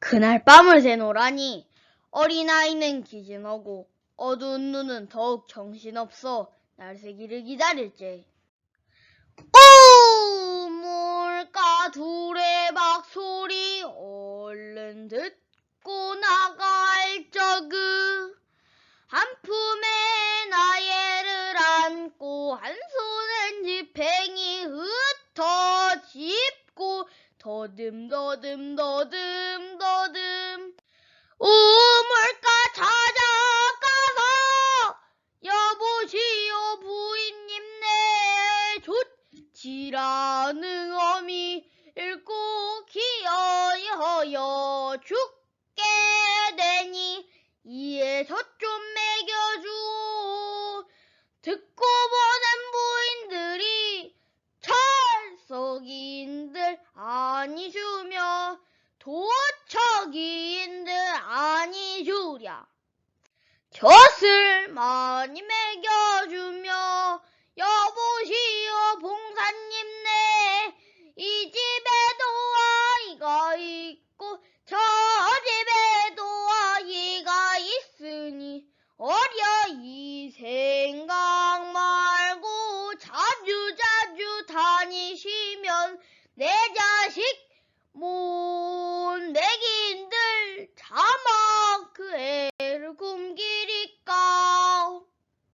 그날 밤을 새노라니. 어린아이는 기진하고 어두운 눈은 더욱 정신없어 날새기를 기다릴지. 오! 뭘까 두레박 소리 얼른 듣고 나갈 적은 한 품에 나예를 안고 한손엔 지팽이 흩어집고 더듬 더듬 더듬 더듬. 우물가 찾아가서 여보시오 부인님네. 좋지라는 어미 읽고 기어여 죽 철석이인들 아니주며 도척이인들 아니주랴. 젖을 많이 먹여